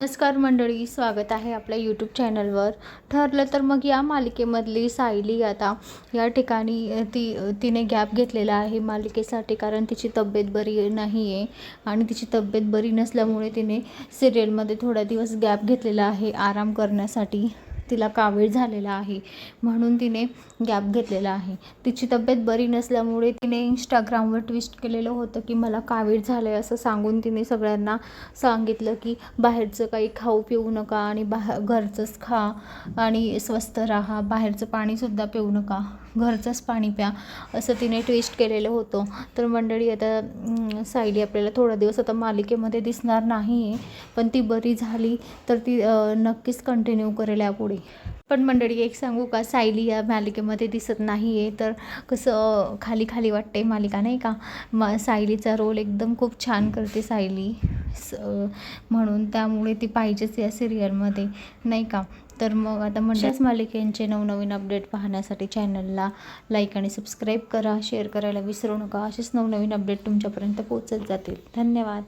नमस्कार मंडळी स्वागत आहे आपल्या यूट्यूब चॅनलवर ठरलं तर मग या मालिकेमधली सायली आता या ठिकाणी ती तिने गॅप घेतलेला आहे मालिकेसाठी कारण तिची तब्येत बरी नाही आहे आणि तिची तब्येत बरी नसल्यामुळे तिने सिरियलमध्ये थोडा दिवस गॅप घेतलेला आहे आराम करण्यासाठी. तिला कावीळ झालेला आहे म्हणून तिने गॅप घेतलेला आहे. तिची तब्येत बरी नसल्यामुळे तिने इंस्टाग्रामवर ट्विस्ट केलेलं होतं की मला कावीळ झालं आहे असं सांगून तिने सगळ्यांना सांगितलं की बाहेरचं काही खाऊ पिऊ नका आणि बाहेर घरचंच खा आणि स्वस्त राहा. बाहेरचं पाणीसुद्धा पिऊ नका. घरचंच पाणी प्या. असं तिने ट्विस्ट केलेलं होतं. तर मंडळी आता सायली आपल्याला थोडा दिवस आता मालिकेमध्ये दिसणार नाही आहे पण ती बरी झाली तर ती नक्कीच कंटिन्यू करेल यापुढे. पण मंडळी एक सांगू का? सायली या मालिकेमध्ये दिसत नाही आहे तर कसं खाली खाली वाटते मालिका नाही का? म सायलीचा रोल एकदम खूप छान करते सायली. स म्हणून त्यामुळे ती पाहिजेच या सिरियलमध्ये नाही का? तर मग आता म्हणजेच मालिकेंचे नवनवीन अपडेट पाहण्यासाठी चॅनलला लाईक आणि सबस्क्राईब करा. शेअर करायला विसरू नका. असेच नवनवीन अपडेट तुमच्यापर्यंत पोहोचत जातील. धन्यवाद.